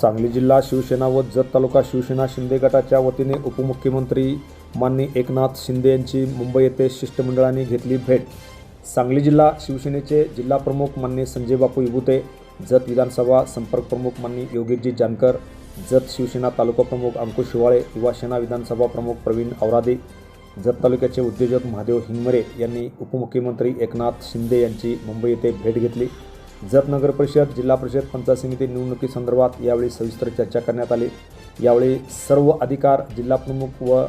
सांगली जिल्हा शिवसेना व जत तालुका शिवसेना शिंदे गटाच्या वतीने उपमुख्यमंत्री माननी एकनाथ शिंदे यांची मुंबई येथे शिष्टमंडळाने घेतली भेट. सांगली जिल्हा शिवसेनेचे जिल्हाप्रमुख माननीय संजय बापू इबुते जत विधानसभा संपर्क प्रमुख माननीय योगीजी जानकर जत शिवसेना तालुका प्रमुख अंकुश शिवाळे युवासेना विधानसभा प्रमुख प्रवीण औरादे जत तालुक्याचे उद्योजक महादेव हिंगमरे यांनी उपमुख्यमंत्री एकनाथ शिंदे यांची मुंबई येथे भेट घेतली. जत नगर परिषद जिल्हा परिषद पंचायत समिती निवडणुकीसंदर्भात यावेळी सविस्तर चर्चा करण्यात आली. यावेळी सर्व अधिकार जिल्हाप्रमुख व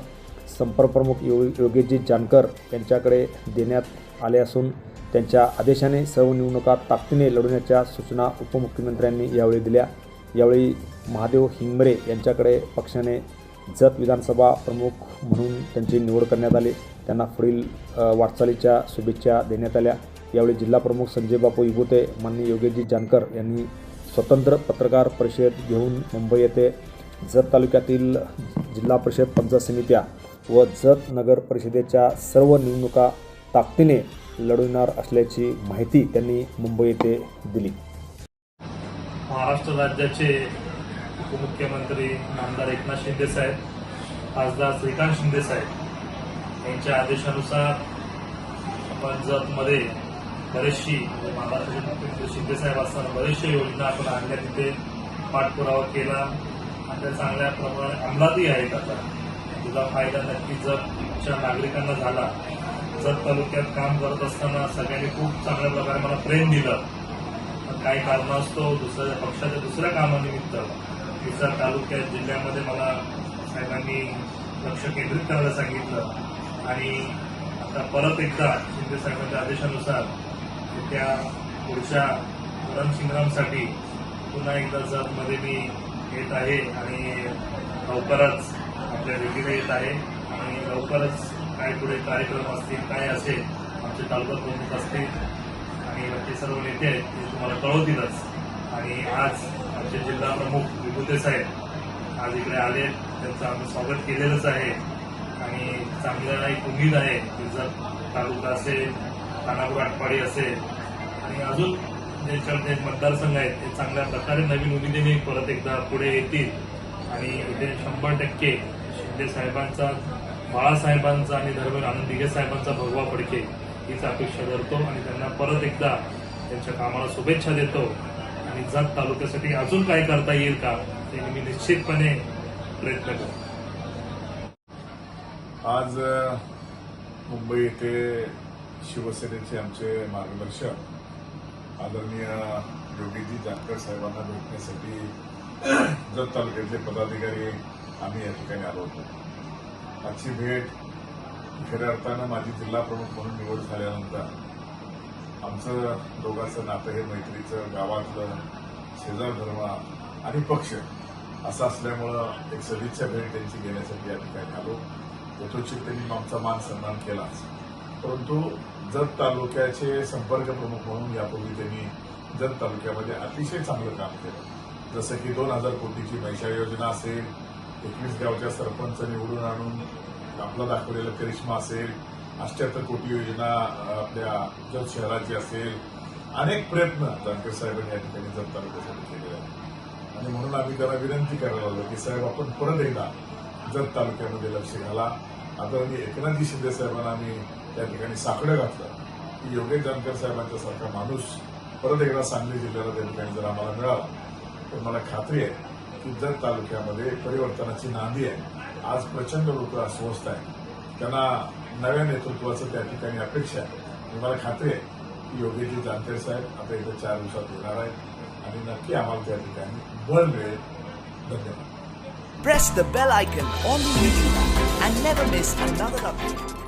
संपर्क प्रमुख यो योगेशजी जानकर यांच्याकडे देण्यात आले असून त्यांच्या आदेशाने सर्व निवडणुका ताकदीने लढवण्याच्या सूचना उपमुख्यमंत्र्यांनी यावेळी दिल्या. यावेळी महादेव हिंगमरे यांच्याकडे पक्षाने जत विधानसभा प्रमुख म्हणून त्यांची निवड करण्यात आली. त्यांना पुढील वाटचालीच्या शुभेच्छा देण्यात आल्या. यावेळी जिल्हाप्रमुख संजय बापू इगुते माननीय योगेशजी जानकर यांनी स्वतंत्र पत्रकार परिषद घेऊन मुंबई येथे जत तालुक्यातील जिल्हा परिषद पंचायत समित्या व जत नगर परिषदेच्या सर्व निवडणुका ताकदीने लढविणार असल्याची माहिती त्यांनी मुंबई येथे दिली. महाराष्ट्र राज्याचे उपमुख्यमंत्री आमदार एकनाथ शिंदे साहेब खासदार श्रीकांत शिंदे साहेब यांच्या आदेशानुसार आपण जतमध्ये बरेचशी म्हणजे महाराष्ट्राचे मुख्यमंत्री शिंदे असताना बरेचशा योजना आपण आणल्या तिथे पाठपुरावा केला. आणि त्या चांगल्या प्रमाणात अंमलातही आहेत आता. तुझा फायदा नक्की जतच्या नागरिकांना झाला जत तालुक्यात काम करत असताना सगळ्यांनी खूप चांगल्या प्रकारे मला प्रेम दिलं पण काही कारणास्तव दुसऱ्या पक्षाच्या दुसऱ्या कामानिमित्त तिचा तालुक्यात जिल्ह्यामध्ये मला साहेबांनी लक्ष केंद्रित करायला सांगितलं. आणि आता परत एकदा शिंदे साहेबांच्या आदेशानुसार त्या पुढच्या रणसंग्रामसाठी पुन्हा एकदा जतमध्ये मी येत आहे आणि लवकरच आपल्या भेटीला येत आहे. आणि लवकरच काय पुढे कार्यक्रम असतील काय असेल आमचे तालुका प्रमुख असतील आणि बाकी सर्व नेते आहेत ते तुम्हाला कळवतीलच. आणि आज आमचे जिल्हा प्रमुख विभूते साहेब आज इकडे आले त्यांचं आम्ही स्वागत केलेलंच आहे. आणि चांगल्या एक उमेद आहे की जर तालुका असेल खानापूर आटपाडी असेल आणि अजून ज्यांच्याकडे मतदारसंघ आहेत ते चांगल्या प्रकारे नवीन उमेदीने परत एकदा पुढे येतील. आणि इथे शंभर टक्के शिंदे साहेबांचा बाळासाहेबांचा आणि धर्मेंद्र आनंद दिघे साहेबांचा भगवा फडके हीच अपेक्षा धरतो आणि त्यांना परत एकदा त्यांच्या कामाला शुभेच्छा देतो. आणि जत तालुक्यासाठी अजून काय करता येईल का ते मी निश्चितपणे प्रयत्न करतो. आज मुंबई येथे शिवसेनेचे आमचे मार्गदर्शक आदरणीय योगीजी जानकर साहेबांना भेटण्यासाठी जत तालुक्याचे पदाधिकारी आम्ही या ठिकाणी आलो होतो. आजची भेट खऱ्या अर्थानं माझी जिल्हा प्रमुख म्हणून निवड झाल्यानंतर आमचं दोघांचं नातं हे मैत्रीचं गावातलं शेजार धर्म आणि पक्ष असं असल्यामुळं एक सदिच्छा भेट त्यांची घेण्यासाठी या ठिकाणी आलो. यथोचित त्यांनी आमचा मान सन्मान केलाच. परंतु जत तालुक्याचे संपर्क प्रमुख म्हणून यापूर्वी जत तालुक्यामध्ये अतिशय चांगलं काम केलं जसं की दोन हजार कोटीची मैशा योजना असेल एकवीस गावच्या सरपंच निवडून आणून आपला दाखवलेला करिश्मा असेल अष्ट्याहत्तर कोटी योजना आपल्या जत शहराची असेल अनेक प्रयत्न जानकर साहेबांनी या ठिकाणी जत तालुक्यासाठी केले आहेत. आणि म्हणून आम्ही त्याला विनंती करायला लागलो की साहेब आपण परत एकदा जत तालुक्यामध्ये लक्ष घाला. आदरणीय एकनाथजी शिंदे साहेबांना आम्ही त्या ठिकाणी साकडं घातलं. की योगेश जानकर साहेबांच्या सारखा माणूस परत एकदा सांगली जिल्ह्याला त्या जर आम्हाला मिळालं तर मला खात्री आहे की जत तालुक्यामध्ये परिवर्तनाची नांदी आहे. आज प्रचंड लोक अस्वस्थ आहेत. त्यांना नव्या नेतृत्वाचं त्या ठिकाणी अपेक्षा आहे. मला खात्री आहे की योगेशजी जानते साहेब आता इथं चार दिवसात येणार आहेत आणि नक्की आम्हाला त्या ठिकाणी बळ मिळेल. धन्यवाद. Press the bell icon on the YouTube and never miss another update.